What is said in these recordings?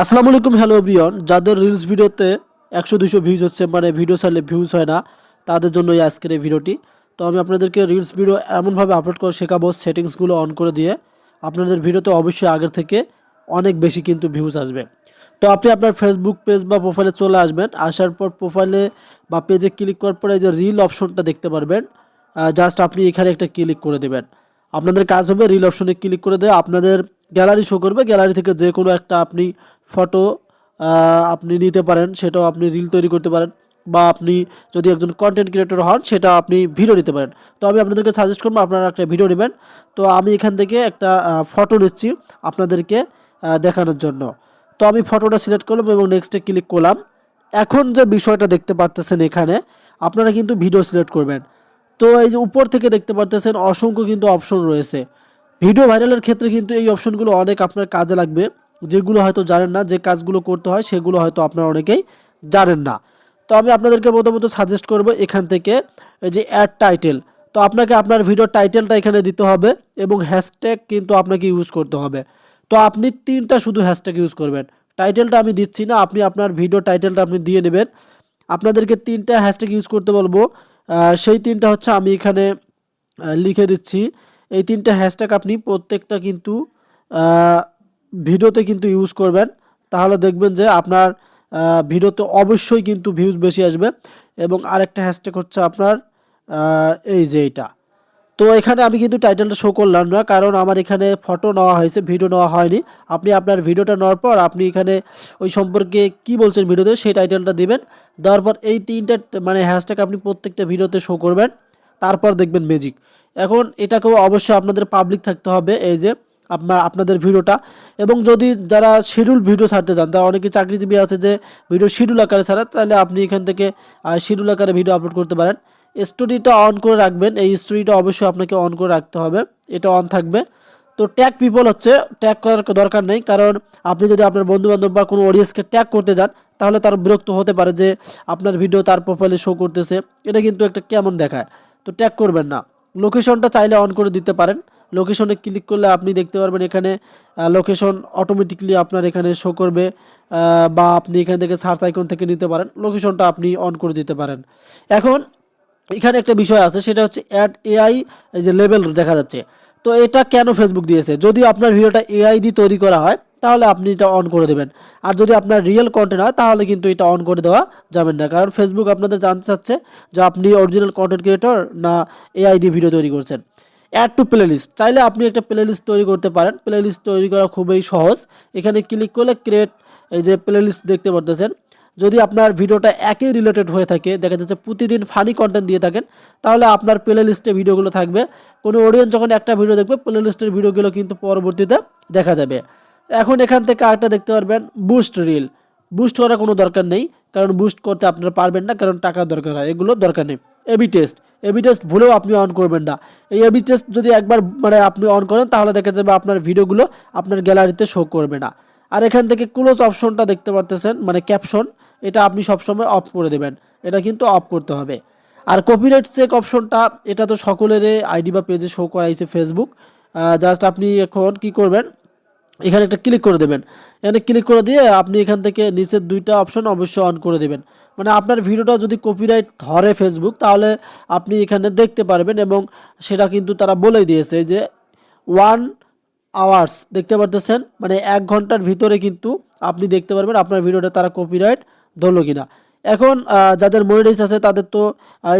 আসসালামু আলাইকুম, hello Brian যাদের রিলস ভিডিওতে একশো দুশো ভিউজ হচ্ছে মানে ভিডিও ছাড়লে ভিউজ হয় না, তাদের জন্য এই আজকের এই ভিডিওটি তো আমি আপনাদেরকে রিলস ভিডিও এমনভাবে আপলোড করে শেখাবো সেটিংসগুলো অন করে দিয়ে। আপনাদের ভিডিওতে অবশ্যই আগের থেকে অনেক বেশি কিন্তু ভিউজ আসবে। তো আপনি আপনার ফেসবুক পেজ বা প্রোফাইলে চলে আসবেন, আসার পর প্রোফাইলে বা পেজে ক্লিক করার পরে যে রিল অপশনটা দেখতে পারবেন। জাস্ট আপনি এখানে একটা ক্লিক করে দেবেন। আপনাদের কাজ হবে রিল অপশনে ক্লিক করে দেওয়া। আপনাদের গ্যালারি শো করবে। গ্যালারি থেকে যে কোনো একটা আপনি ফটো আপনি নিতে পারেন, সেটাও আপনি রিল তৈরি করতে পারেন বা আপনি যদি একজন কন্টেন্ট ক্রিয়েটর হন, সেটা আপনি ভিডিও নিতে পারেন। তো আমি আপনাদেরকে সাজেস্ট করব, আপনারা একটা ভিডিও নেবেন। তো আমি এখান থেকে একটা ফটো নিচ্ছি আপনাদেরকে দেখানোর জন্য। তো আমি ফটোটা সিলেক্ট করলাম এবং নেক্সটে ক্লিক করলাম। এখন যে বিষয়টা দেখতে পারতেছেন এখানে, আপনারা কিন্তু ভিডিও সিলেক্ট করবেন। তো এই যে উপর থেকে দেখতে পারতেছেন অসংখ্য কিন্তু অপশন রয়েছে। ভিডিও ভাইরালের ক্ষেত্রে কিন্তু এই অপশনগুলো অনেক আপনার কাজে লাগবে। যেগুলো হয়তো জানেন না, যে কাজগুলো করতে হয় সেগুলো হয়তো আপনারা অনেকেই জানেন না। তো আমি আপনাদেরকে প্রথমত সাজেস্ট করব এখান থেকে এই যে অ্যাড টাইটেল তো আপনাকে আপনার ভিডিও টাইটেলটা এখানে দিতে হবে এবং হ্যাশট্যাগ কিন্তু আপনাকে ইউজ করতে হবে। তো আপনি তিনটা শুধু হ্যাশট্যাগ ইউজ করবেন। টাইটেলটা আমি দিচ্ছি না, আপনি আপনার ভিডিও টাইটেলটা আপনি দিয়ে নেবেন। আপনাদেরকে তিনটা হ্যাশট্যাগ ইউজ করতে বলব। সেই তিনটা হচ্ছে আমি এখানে লিখে দিচ্ছি। এই তিনটা হ্যাশট্যাগ আপনি প্রত্যেকটা কিন্তু ভিডিওতে কিন্তু ইউজ করবেন। তাহলে দেখবেন যে আপনার ভিডিওতে অবশ্যই কিন্তু ভিউজ বেশি আসবে। এবং আরেকটা হ্যাশট্যাগ হচ্ছে আপনার এই যে এইটা। তো এখানে আমি কিন্তু টাইটেলটা শো করলাম না, কারণ আমার এখানে ফটো নেওয়া হয়েছে ভিডিও নেওয়া হয়নি। আপনি আপনার ভিডিওটা নেওয়ার পর আপনি এখানে ওই সম্পর্কে কি বলছেন ভিডিওতে সেই টাইটেলটা দিবেন। দেওয়ার পর এই তিনটা মানে হ্যাশট্যাগ আপনি প্রত্যেকটা ভিডিওতে শো করবেন, তারপর দেখবেন ম্যাজিক এখন এটাকেও অবশ্যই আপনাদের পাবলিক থাকতে হবে, এই যে আপনার, আপনাদের ভিডিওটা এবং যদি যারা শিডিউল ভিডিও ছাড়তে চান, তারা অনেকে চাকরিজীবী আছে যে ভিডিও শিডিউল আকারে ছাড়া, তাহলে আপনি এখান থেকে শিডিউল আকারে ভিডিও আপলোড করতে পারেন। স্টোরিটা অন করে রাখবেন। এই স্টোরিটা অবশ্যই আপনাকে অন করে রাখতে হবে। এটা অন থাকবে। তো ট্যাগ পিপল হচ্ছে ট্যাগ করার দরকার নেই। কারণ আপনি যদি আপনার বন্ধু বান্ধব বা কোনো অডিয়েন্সকে ট্যাগ করতে যান, তাহলে তার বিরক্ত হতে পারে যে আপনার ভিডিও তার প্রোফাইলে শো করতেছে। এটা কিন্তু একটা কেমন দেখায়। তো ট্যাগ করবেন না। লোকেশনটা চাইলে অন করে দিতে পারেন। লোকেশনে ক্লিক করলে আপনি দেখতে পারবেন এখানে লোকেশন অটোমেটিকলি আপনার এখানে শো করবে বা আপনি এখান থেকে সার্চ আইকন থেকে নিতে পারেন। লোকেশনটা আপনি অন করে দিতে পারেন। এখন এখানে একটা বিষয় আছে, সেটা হচ্ছে অ্যাড এআই এই যে লেভেল দেখা যাচ্ছে। তো এটা কেন ফেসবুক দিয়েছে? যদি আপনার ভিডিওটা এআই দিয়ে তৈরি করা হয়, তাহলে আপনি এটা অন করে দেবেন। আর যদি আপনার রিয়েল কন্টেন্ট হয়, তাহলে কিন্তু এটা অন করে দেওয়া যাবে না। কারণ ফেসবুক আপনাদের জানতে চাচ্ছে যে আপনি অরিজিনাল কন্টেন্ট ক্রিয়েটর না এআই দিয়ে ভিডিও তৈরি করছেন। অ্যাড টু প্লেলিস্ট চাইলে আপনি একটা প্লেলিস্ট তৈরি করতে পারেন। প্লেলিস্ট তৈরি করা খুবই সহজ। এখানে ক্লিক করলে ক্রিয়েট এই যে প্লেলিস্ট দেখতে পারতেছেন। যদি আপনার ভিডিওটা একই রিলেটেড হয়ে থাকে, দেখা যাচ্ছে প্রতিদিন ফানি কন্টেন্ট দিয়ে থাকেন, তাহলে আপনার প্লে লিস্টে ভিডিওগুলো থাকবে। কোনো অডিয়েন্স যখন একটা ভিডিও দেখবে প্লে লিস্টের ভিডিওগুলো কিন্তু পরবর্তীতে দেখা যাবে। এখন এখান থেকে আরেকটা দেখতে পারবেন বুস্ট রিল বুস্ট করার কোনো দরকার নেই, কারণ বুস্ট করতে আপনারা পারবেন না, কারণ টাকার দরকার হয়, এগুলো দরকার নেই। এবি টেস্ট এবি টেস্ট ভুলেও আপনি অন করবেন না। এই এবি টেস্ট যদি একবার মানে আপনি অন করেন, তাহলে দেখা যাবে আপনার ভিডিওগুলো আপনার গ্যালারিতে শো করবে না। আর এখান থেকে ক্লোজ অপশনটা দেখতে পারতেছেন মানে ক্যাপশন এটা আপনি সবসময় অফ করে দেবেন। এটা কিন্তু অফ করতে হবে। আর কপিরাইট চেক অপশনটা এটা তো সকলের আইডি বা পেজে শো করাইছে ফেসবুক জাস্ট আপনি এখন কি করবেন, এখানে একটা ক্লিক করে দেবেন। এখানে ক্লিক করে দিয়ে আপনি এখান থেকে নিচের দুইটা অপশন অবশ্যই অন করে দেবেন। মানে আপনার ভিডিওটা যদি কপিরাইট ধরে ফেসবুক তাহলে আপনি এখানে দেখতে পারবেন এবং সেটা কিন্তু তারা বলেই দিয়েছে যে ওয়ান আওয়ার্স দেখতে পারতেছেন? মানে এক ঘণ্টার ভিতরে কিন্তু আপনি দেখতে পারবেন আপনার ভিডিওটা তারা কপিরাইট ধরলো কিনা। এখন যাদের মনিটাইজ আছে তাদের তো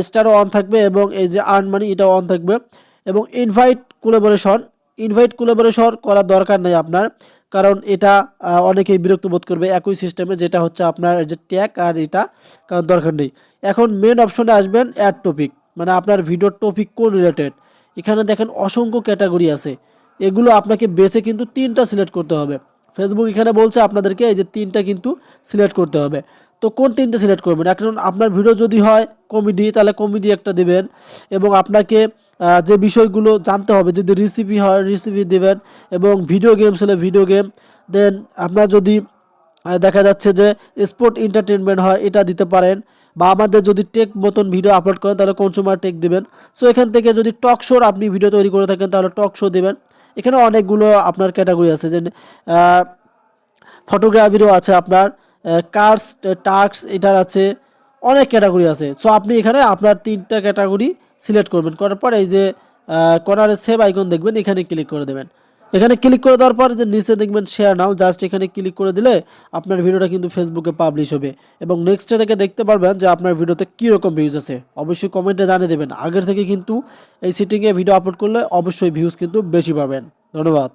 স্টারও অন থাকবে এবং এই যে আর্ন মানি এটাও অন থাকবে। এবং ইনভাইট কোলাবোরেশন ইনভাইট কোলাবোরেশন করার দরকার নেই আপনার। কারণ এটা অনেকেই বিরক্ত বোধ করবে একই সিস্টেমে যেটা হচ্ছে আপনার যে ট্যাগ আর এটা কারণ দরকার নেই। এখন মেন অপশনে আসবেন অ্যাড টপিক মানে আপনার ভিডিওর টপিক কোন রিলেটেড এখানে দেখেন অসংখ্য ক্যাটাগরি আছে। এগুলো আপনাকে বেছে কিন্তু তিনটা সিলেক্ট করতে হবে। ফেসবুক এখানে বলছে আপনাদেরকে এই যে তিনটা কিন্তু সিলেক্ট করতে হবে। তো কোন তিনটা সিলেক্ট করবেন? এখন আপনার ভিডিও যদি হয় কমেডি তাহলে কমেডি একটা দিবেন এবং আপনাকে যে বিষয়গুলো জানতে হবে, যদি রেসিপি হয় রেসিপি দেবেন এবং ভিডিও গেমস হলে ভিডিও গেম দেন আপনার যদি দেখা যাচ্ছে যে স্পোর্ট এন্টারটেনমেন্ট হয়, এটা দিতে পারেন বা আমাদের যদি টেক মতন ভিডিও আপলোড করেন, তাহলে কনসুমার টেক দিবেন? সো এখান থেকে যদি টক শোর আপনি ভিডিও তৈরি করে থাকেন, তাহলে টক শো দিবেন। এখানে অনেকগুলো আপনার ক্যাটাগরি আছে যে ফটোগ্রাফিরও আছে আপনার কার্স টাক্স এটার আছে অনেক ক্যাটাগরি আছে। সো আপনি এখানে আপনার তিনটা ক্যাটাগরি সিলেক্ট করবেন, করার পর এই যে কর্নারে সেভ আইকন দেখবেন, এখানে ক্লিক করে দেবেন। এখানে ক্লিক করে দেওয়ার পর যে নিচে দেখবেন শেয়ার নাও জাস্ট এখানে ক্লিক করে দিলে আপনার ভিডিওটা কিন্তু ফেসবুকে পাবলিশ হবে। এবং নেক্সট থেকে দেখতে পারবেন যে আপনার ভিডিওতে কী রকম ভিউজ আছে। অবশ্যই কমেন্টে জানিয়ে দেবেন। আগের থেকে কিন্তু এই সিটিংয়ে ভিডিও আপলোড করলে অবশ্যই ভিউজ কিন্তু বেশি পাবেন। ধন্যবাদ।